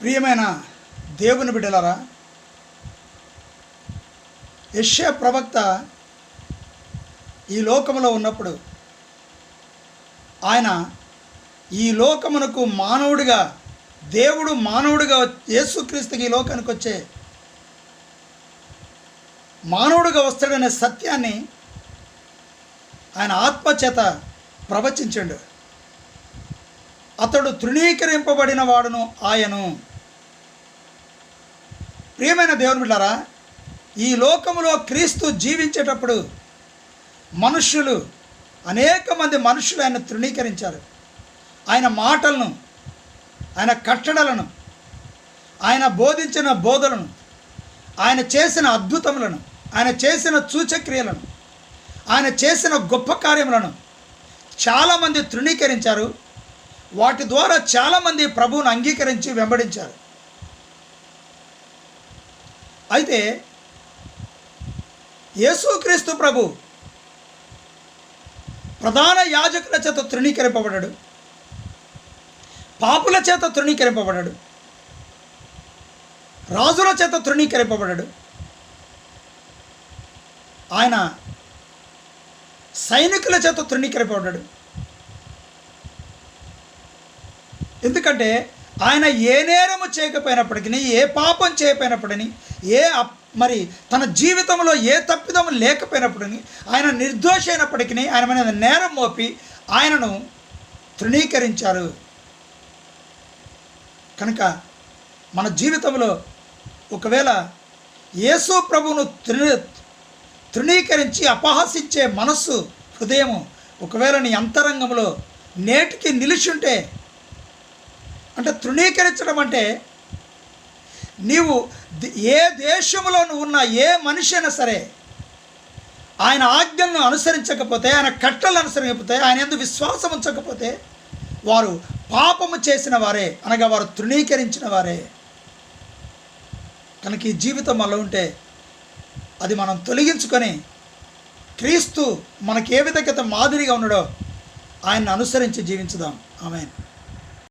ప్రియమైన దేవుని బిడ్డలారా యశ్య ప్రవక్త ఈ లోకములో ఉన్నప్పుడు ఆయన ఈ లోకమునకు మానవుడిగా దేవుడు మానవుడిగా యేసుక్రీస్తుకి ఈ లోకానికి వచ్చే మానవుడిగా వస్తాడనే సత్యాన్ని ఆయన ఆత్మచేత ప్రవచించండు. అతడు తృణీకరింపబడిన వాడును ఆయను. ప్రియమైన దేవుని బిడ్డారా ఈ లోకములో క్రీస్తు జీవించేటప్పుడు మనుష్యులు అనేక మంది మనుషులు ఆయన తృణీకరించారు. ఆయన మాటలను ఆయన కట్టడలను ఆయన బోధించిన బోధలను ఆయన చేసిన అద్భుతములను ఆయన చేసిన సూచక్రియలను ఆయన చేసిన గొప్ప కార్యములను చాలామంది తృణీకరించారు. వాటి ద్వారా చాలామంది ప్రభువును అంగీకరించి వెంబడించారు. అయితే యేసుక్రీస్తు ప్రభు ప్రధాన యాజకుల చేత తృణీకరింపబడ్డాడు. పాపుల చేత తృణీకరింపబడ్డాడు. రాజుల చేత తృణీకరింపబడ్డాడు. ఆయన సైనికుల చేత తృణీకరింపబడ్డాడు. ఎందుకంటే ఆయన ఏ నేరము చేయకపోయినప్పటికీ ఏ పాపం చేయకపోయినప్పటిని ఏ అప్- మరి తన జీవితంలో ఏ తప్పిదము లేకపోయినప్పటిని ఆయన నిర్దోషి అయినప్పటికీ ఆయన మీద నేరం మోపి ఆయనను తృణీకరించారు. కనుక మన జీవితంలో ఒకవేళ యేసు ప్రభువును తృణీ తృణీకరించి అపహసించే మనస్సు హృదయము ఒకవేళ నీ అంతరంగంలో నేటికి నిలిచుంటే అంటే తృణీకరించడం అంటే నీవు ఏ దేశంలో నువ్వు ఉన్న ఏ మనిషి అయినా సరే ఆయన ఆజ్ఞలను అనుసరించకపోతే ఆయన కట్టలను అనుసరించకపోతే ఆయన ఎందుకు విశ్వాసం ఉంచకపోతే వారు పాపము చేసిన వారే అనగా వారు తృణీకరించిన వారే. కనుక ఈ జీవితం అలా ఉంటే అది మనం తొలగించుకొని క్రీస్తు మనకి ఏ విధంగా మాదిరిగా ఉన్నాడో ఆయన్ని అనుసరించి జీవించుదాం. ఆమె